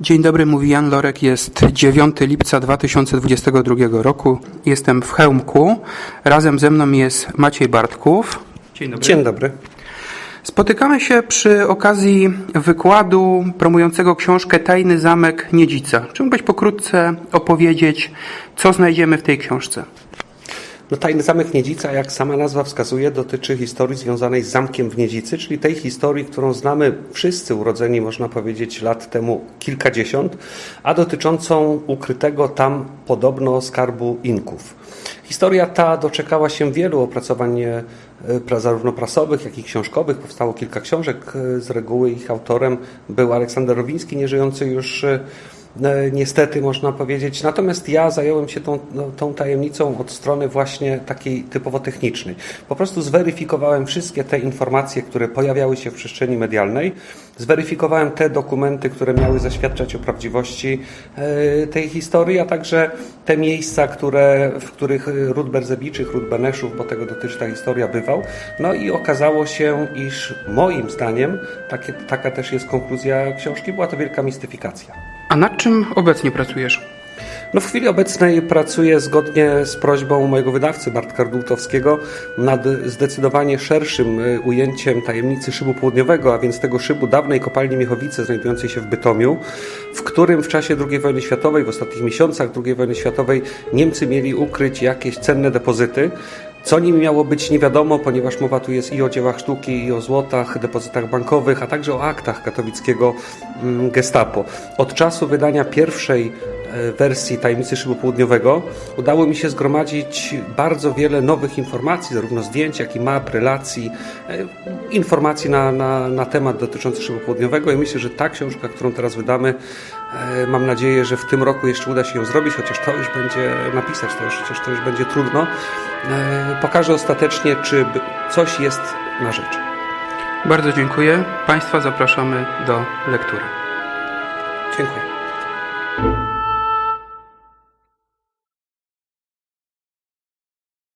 Dzień dobry, mówi Jan Lorek. Jest 9 lipca 2022 roku. Jestem w Chełmku. Razem ze mną jest Maciej Bartków. Dzień dobry. Dzień dobry. Spotykamy się przy okazji wykładu promującego książkę Tajny Zamek Niedzica. Czy mógłbyś pokrótce opowiedzieć, co znajdziemy w tej książce? No, Tajny Zamek Niedzica, jak sama nazwa wskazuje, dotyczy historii związanej z zamkiem w Niedzicy, czyli tej historii, którą znamy wszyscy urodzeni, można powiedzieć, lat temu kilkadziesiąt, a dotyczącą ukrytego tam podobno skarbu Inków. Historia ta doczekała się wielu opracowań e, zarówno prasowych, jak i książkowych. Powstało kilka książek. e, Z reguły ich autorem był Aleksander Rowiński, nieżyjący już E, Niestety można powiedzieć. Natomiast ja zająłem się tą, no, tą tajemnicą od strony właśnie takiej typowo technicznej. Po prostu zweryfikowałem wszystkie te informacje, które pojawiały się w przestrzeni medialnej. Zweryfikowałem te dokumenty, które miały zaświadczać o prawdziwości e, tej historii, a także te miejsca, które, w których Ród Berzebiczych, Ród Beneszów, bo tego dotyczy ta historia, bywał. No i okazało się, iż moim zdaniem, takie, taka też jest konkluzja książki, była to wielka mistyfikacja. A nad czym obecnie pracujesz? No w chwili obecnej pracuję zgodnie z prośbą mojego wydawcy Bartka Rdultowskiego nad zdecydowanie szerszym y, ujęciem tajemnicy szybu południowego, a więc tego szybu dawnej kopalni Miechowice znajdującej się w Bytomiu, w którym w czasie II wojny światowej, w ostatnich miesiącach II wojny światowej Niemcy mieli ukryć jakieś cenne depozyty. Co nim miało być nie wiadomo, ponieważ mowa tu jest i o dziełach sztuki, i o złotach, depozytach bankowych, a także o aktach katowickiego mm, gestapo. Od czasu wydania pierwszej wersji Tajemnicy Szybu Południowego udało mi się zgromadzić bardzo wiele nowych informacji, zarówno zdjęć, jak i map, relacji, e, informacji na, na, na temat dotyczący Szybu Południowego i myślę, że ta książka, którą teraz wydamy, e, mam nadzieję, że w tym roku jeszcze uda się ją zrobić, chociaż to już będzie napisać, to już, chociaż to już będzie trudno, e, pokaże ostatecznie, czy coś jest na rzecz. Bardzo dziękuję. Państwa zapraszamy do lektury. Dziękuję.